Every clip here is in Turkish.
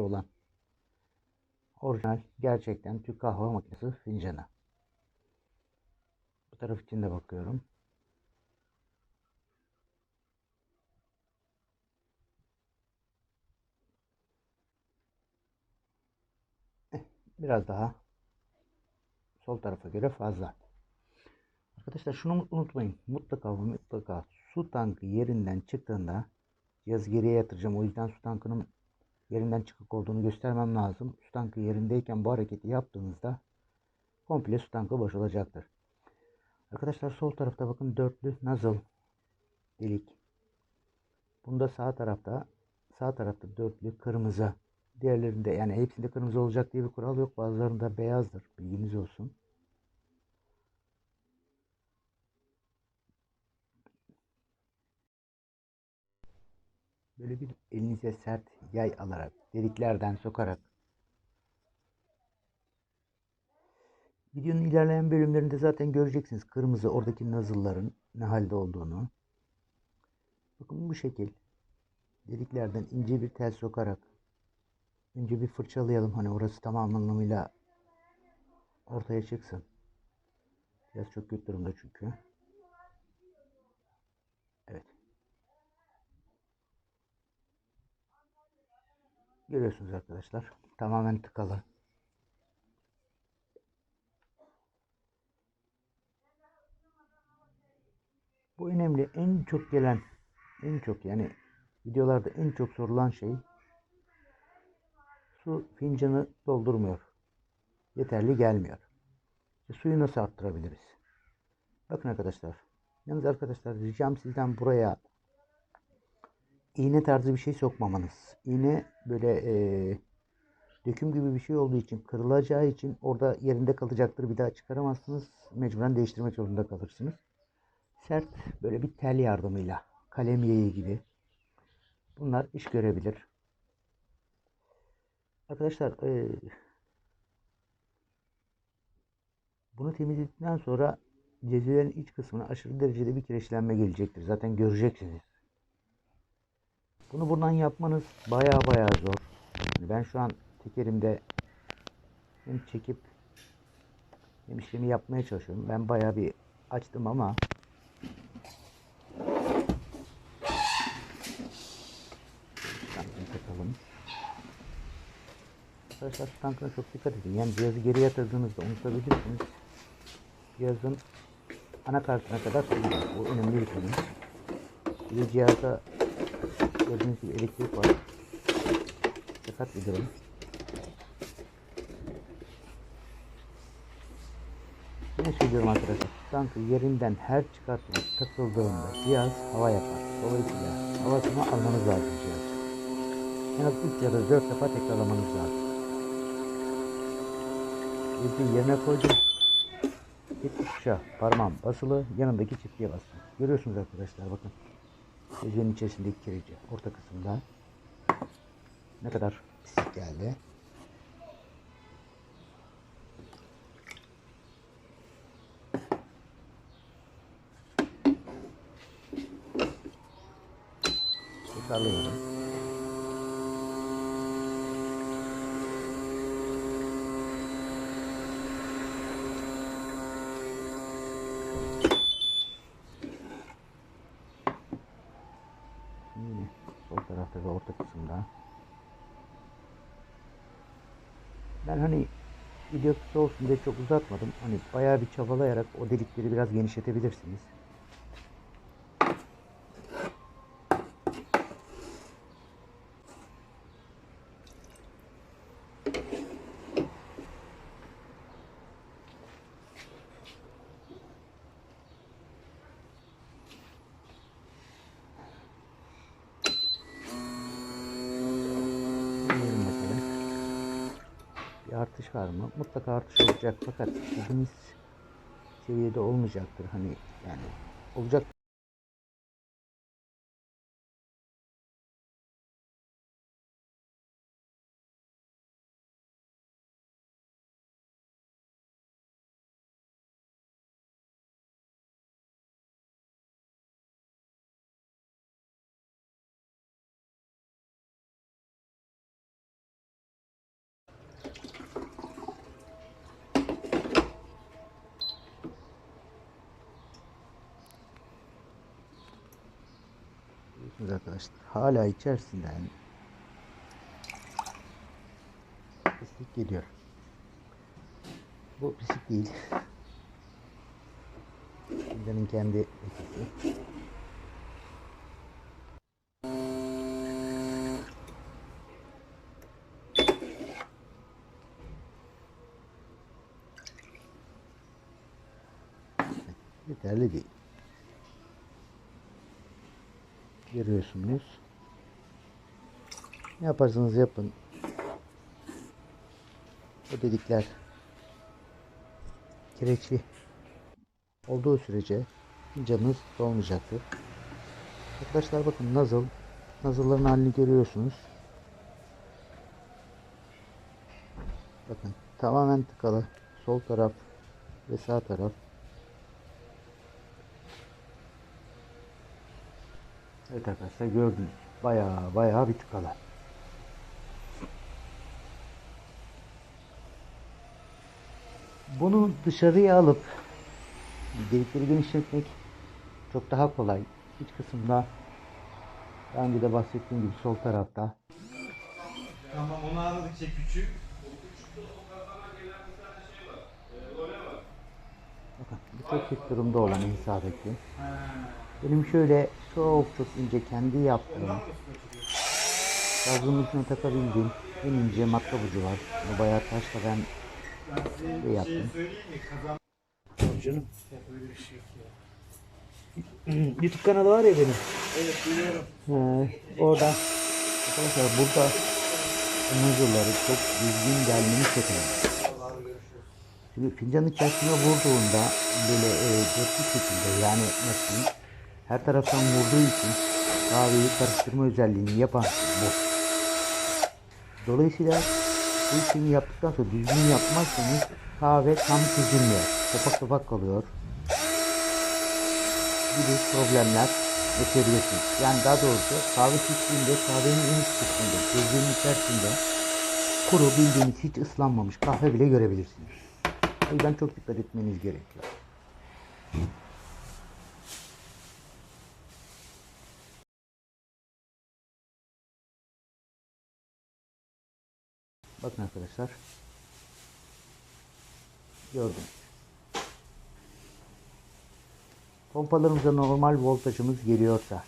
olan orijinal gerçekten Türk kahve makinesi fincanı. Bu taraf için de bakıyorum. Eh, Biraz daha sol tarafa göre fazla. Arkadaşlar şunu unutmayın. Mutlaka mutlaka su tankı yerinden çıktığında cihazı geriye yatıracağım. O yüzden su tankının yerinden çıkık olduğunu göstermem lazım. Su tankı yerindeyken bu hareketi yaptığınızda komple su tankı boşalacaktır. Arkadaşlar sol tarafta bakın dörtlü nozzle delik. Bunda sağ tarafta sağ tarafta dörtlü kırmızı. Diğerlerinde yani hepsinde kırmızı olacak diye bir kural yok. Bazılarında beyazdır. Bilginiz olsun. Böyle bir elinize sert yay alarak, deliklerden sokarak videonun ilerleyen bölümlerinde zaten göreceksiniz kırmızı oradaki nozzle'ların ne halde olduğunu. Bakın bu şekil deliklerden ince bir tel sokarak önce bir fırçalayalım hani orası tam anlamıyla ortaya çıksın. Biraz çok kötü durumda çünkü. Evet. Görüyorsunuz arkadaşlar. Tamamen tıkalı. Bu önemli. En çok gelen, en çok yani videolarda en çok sorulan şey su fincanı doldurmuyor. Yeterli gelmiyor. İşte suyu nasıl arttırabiliriz? Bakın arkadaşlar. Yalnız arkadaşlar ricam sizden buraya iğne tarzı bir şey sokmamanız. İğne böyle e, döküm gibi bir şey olduğu için kırılacağı için orada yerinde kalacaktır. Bir daha çıkaramazsınız. Mecburen değiştirmek zorunda kalırsınız. Sert böyle bir tel yardımıyla kalem yayı gibi bunlar iş görebilir. Arkadaşlar e, bunu temizledikten sonra cezvelerin iç kısmına aşırı derecede bir kireçlenme gelecektir. Zaten göreceksiniz. Bunu buradan yapmanız baya baya zor. Ben şu an tekerimde hem çekip hem işlemi yapmaya çalışıyorum. Ben baya bir açtım ama takalım. Arkadaşlar tankına çok dikkat edin. Yani cihazı geri yatırdığınızda unutabilirsiniz. Cihazın anakartına kadar sığacak. Bu önemli bir konu. Bir de cihazda gördüğünüz gibi elektrik var. Dikkat durum. Yine söylüyorum arkadaşlar. Tankı yerinden her çıkartılıp takıldığında cihaz hava yapar. Dolayısıyla havasını almanız lazım cihaz. En az 3 ya da 4 defa tekrarlamanız lazım. Cihazı yerine koydum. Bir tuşa parmağım basılı yanındaki çiftliğe bastım. Görüyorsunuz arkadaşlar bakın. Gözünün içerisindeki kireci orta kısımda ne kadar pislik geldi. Tekrarlıyorum. Yine sol tarafta ve orta kısımda. Ben hani video kısa olsun diye çok uzatmadım. Hani bayağı bir çabalayarak o delikleri biraz genişletebilirsiniz. Artış var mı? Mutlaka artış olacak fakat istediğimiz seviyede olmayacaktır. Hani yani olacak Görüyorsunuz arkadaşlar. Hala içerisinde yani. Pislik geliyor. Bu pislik değil. Fincanın kendi lekesi. Yeterli değil. Görüyorsunuz. Ne yaparsanız yapın. Bu dedikler kireçli olduğu sürece canınız dolmayacaktır. Arkadaşlar bakın nazıl. Nazılların halini görüyorsunuz. Bakın tamamen tıkalı. Sol taraf ve sağ taraf. Evet arkadaşlar gördünüz. Baya baya bir tıkalı. Bunu dışarıya alıp delikleri genişletmek çok daha kolay. İç kısımda daha önce de bahsettiğim gibi sol tarafta Tamam onu anladık şey küçük. bakın bu çok durumda olan hesabeki. Benim şöyle çok çok ince kendi yaptığım Gazın ucuna takabildiğim en ince matkap ucu var. Bu bayağı taşla ben yaptın? şey söyleyeyim mi? Kazan Canım. Şey. YouTube kanalı var ya benim. Evet biliyorum. Ee, orada arkadaşlar burada muzurları çok düzgün gelmeni görüşürüz. Şimdi fincanın içerisine vurduğunda böyle e, şekilde yani nasıl diyeyim, her taraftan vurduğu için kahveyi karıştırma özelliğini yapan bu. Dolayısıyla bu işlemi yaptıktan sonra düzgün yapmazsanız kahve tam çözülmüyor. Topak topak kalıyor. Gibi problemler yaşayabilirsiniz. Yani daha doğrusu kahve içtiğinde kahvenin en üst kısmında, gözlüğün içerisinde kuru bildiğiniz hiç ıslanmamış kahve bile görebilirsiniz. O yüzden çok dikkat etmeniz gerekiyor. Bakın arkadaşlar. Gördünüz. Pompalarımıza normal voltajımız geliyorsa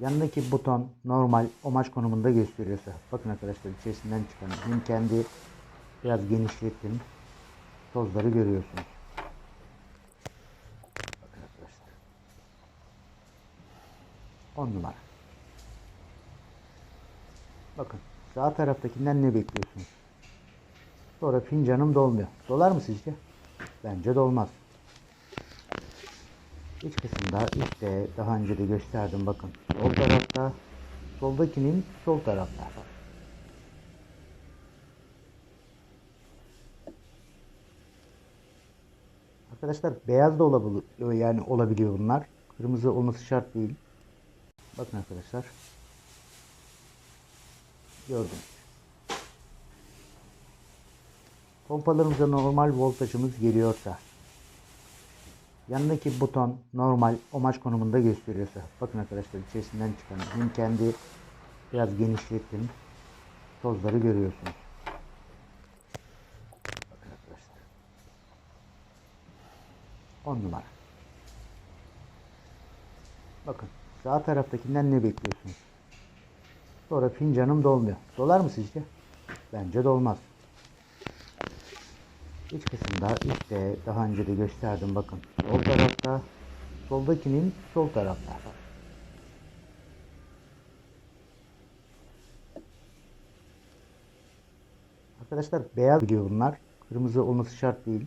yanındaki buton normal omaj konumunda gösteriyorsa bakın arkadaşlar içerisinden çıkan benim kendi biraz genişlettim tozları görüyorsunuz. Bakın arkadaşlar. 10 numara. Bakın sağ taraftakinden ne bekliyorsunuz? Sonra fincanım dolmuyor. Dolar mı sizce? Bence dolmaz. İç kısımda işte daha önce de gösterdim bakın. Sol tarafta soldakinin sol tarafta. Arkadaşlar beyaz da olabiliyor yani olabiliyor bunlar. Kırmızı olması şart değil. Bakın arkadaşlar. Gördünüz. Pompalarımıza normal voltajımız geliyorsa yanındaki buton normal omaj konumunda gösteriyorsa bakın arkadaşlar içerisinden çıkan benim kendi biraz genişlettim tozları görüyorsunuz. Bakın arkadaşlar. 10 numara. Bakın sağ taraftakinden ne bekliyorsunuz? Sonra fincanım dolmuyor. Dolar mı sizce? Bence dolmaz. İç kısımda işte daha önce de gösterdim bakın. Sol tarafta soldakinin sol tarafta. Arkadaşlar beyaz biliyor bunlar. Kırmızı olması şart değil.